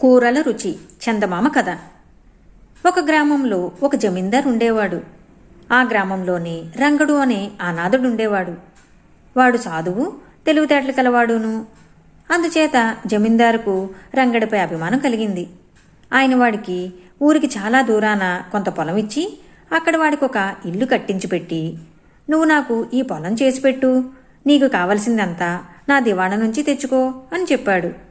కూరల రుచి చందమామ కథ. ఒక గ్రామంలో ఒక జమీందార్ ఉండేవాడు. ఆ గ్రామంలోనే రంగడు అనే అనాథుడు ఉండేవాడు. వాడు సాధువు తెలివితేటలు కలవాడును. అందుచేత జమీందారుకు రంగడిపై అభిమానం కలిగింది. ఆయన వాడికి ఊరికి చాలా దూరాన కొంత పొలం ఇచ్చి అక్కడ వాడికి ఒక ఇల్లు కట్టించి పెట్టి నువ్వు నాకు ఈ పొలం చేసి పెట్టు. నీకు కావలసిందంతా నా దివాణా నుంచి తెచ్చుకో అని చెప్పాడు.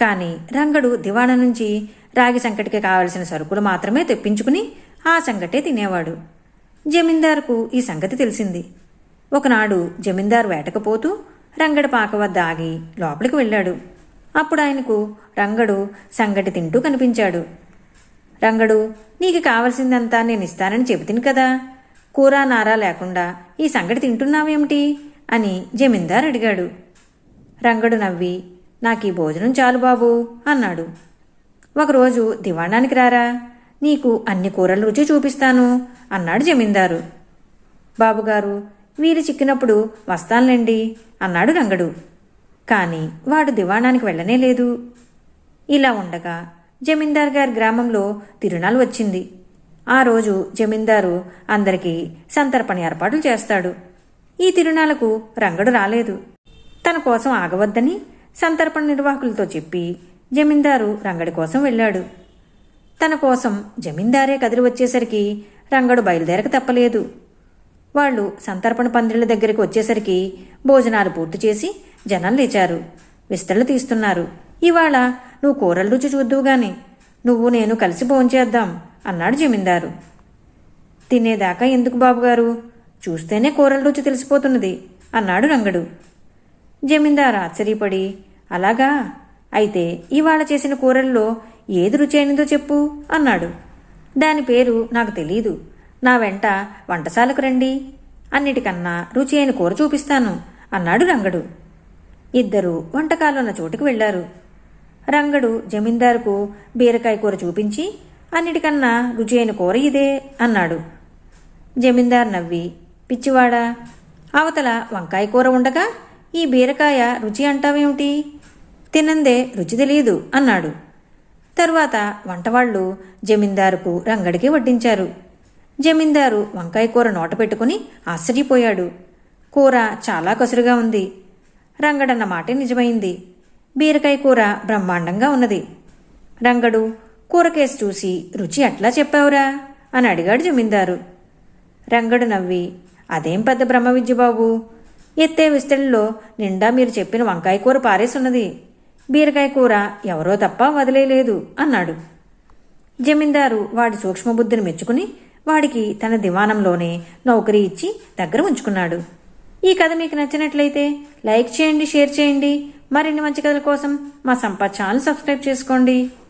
కానీ రంగడు దివాణ నుంచి రాగి సంకటికి కావలసిన సరుకులు మాత్రమే తెప్పించుకుని ఆ సంగటే తినేవాడు. జమీందారుకు ఈ సంగతి తెలిసింది. ఒకనాడు జమీందారు వేటకపోతూ రంగడి పాక వద్ద ఆగి లోపలికి వెళ్ళాడు. అప్పుడు ఆయనకు రంగడు సంగటి తింటూ కనిపించాడు. రంగడు నీకు కావలసిందంతా నేను ఇస్తానని చెబుతిని కదా. కూర నారా లేకుండా ఈ సంగటి తింటున్నావేమిటి? అని జమీందార్ అడిగాడు. రంగడు నవ్వి నాకు ఈ భోజనం చాలు బాబు అన్నాడు. ఒకరోజు దివాణానికి రారా? నీకు అన్ని కూరల రుచి చూపిస్తాను అన్నాడు జమీందారు. బాబుగారు వీలు చిక్కినప్పుడు వస్తానులేండి అన్నాడు రంగడు. కాని వాడు దివాణానికి వెళ్ళనే లేదు. ఇలా ఉండగా జమీందార్ గారి గ్రామంలో తిరునాళ్ళు వచ్చింది. ఆ రోజు జమీందారు అందరికీ సంతర్పణ ఏర్పాట్లు చేస్తాడు. ఈ తిరుణాలకు రంగడు రాలేదు. తన కోసం ఆగవద్దని సంతర్పణ నిర్వాహకులతో చెప్పి జమీందారు రంగడి కోసం వెళ్ళాడు. తన కోసం జమీందారే కదిలి వచ్చేసరికి రంగడు బయలుదేరక తప్పలేదు. వాళ్ళు సంతర్పణ పందిళ్ళ దగ్గరికి వచ్చేసరికి భోజనాలు పూర్తి చేసి జనం లేచారు. విస్తరలు తీస్తున్నారు. ఇవాళ నువ్వు కూరల రుచి చూద్దువుగాని నువ్వు నేను కలిసి భోంచేద్దాం అన్నాడు జమీందారు. తినేదాకా ఎందుకు బాబుగారు? చూస్తేనే కూరల రుచి తెలిసిపోతున్నది అన్నాడు రంగడు. జమీందారు ఆశ్చర్యపడి అలాగా? అయితే ఇవాళ చేసిన కూరల్లో ఏది రుచి చెప్పు అన్నాడు. దాని పేరు నాకు తెలీదు. నా వెంట వంటశాలకు రండి. అన్నిటికన్నా రుచి అయిన కూర చూపిస్తాను అన్నాడు రంగడు. ఇద్దరు వంటకాలున్న చోటుకు వెళ్ళారు రంగడు జమీందారుకు బీరకాయ కూర చూపించి అన్నిటికన్నా రుచి అయిన కూర ఇదే అన్నాడు. జమీందార్ నవ్వి పిచ్చివాడా అవతల వంకాయ కూర ఉండగా ఈ బీరకాయ రుచి అంటావేమిటి? తినందే రుచి తెలియదు అన్నాడు. తర్వాత వంటవాళ్ళు జమీందారుకు రంగడికి వడ్డించారు. జమీందారు వంకాయ కూర నోట పెట్టుకుని ఆశ్చర్యపోయాడు. కూర చాలా కసురుగా ఉంది. రంగడన్న మాట నిజమైంది. బీరకాయ కూర బ్రహ్మాండంగా ఉన్నది. రంగడు కూరకేసి చూసి రుచి ఎట్లా చెప్పావురా? అని అడిగాడు జమీందారు. రంగడు నవ్వి అదేం పెద్ద బ్రహ్మ విద్య బాబు? ఎత్తే విస్తడిలో నిండా మీరు చెప్పిన వంకాయ కూర పారేసున్నది. బీరకాయ కూర ఎవరో తప్ప వదిలేయలేదు అన్నాడు. జమీందారు వాడి సూక్ష్మబుద్ధిని మెచ్చుకుని వాడికి తన దివానంలోనే నౌకరీ ఇచ్చి దగ్గర ఉంచుకున్నాడు. ఈ కథ మీకు నచ్చినట్లయితే లైక్ చేయండి షేర్ చేయండి. మరిన్ని మంచి కథల కోసం మా సంపత్ ఛానల్ సబ్స్క్రైబ్ చేసుకోండి.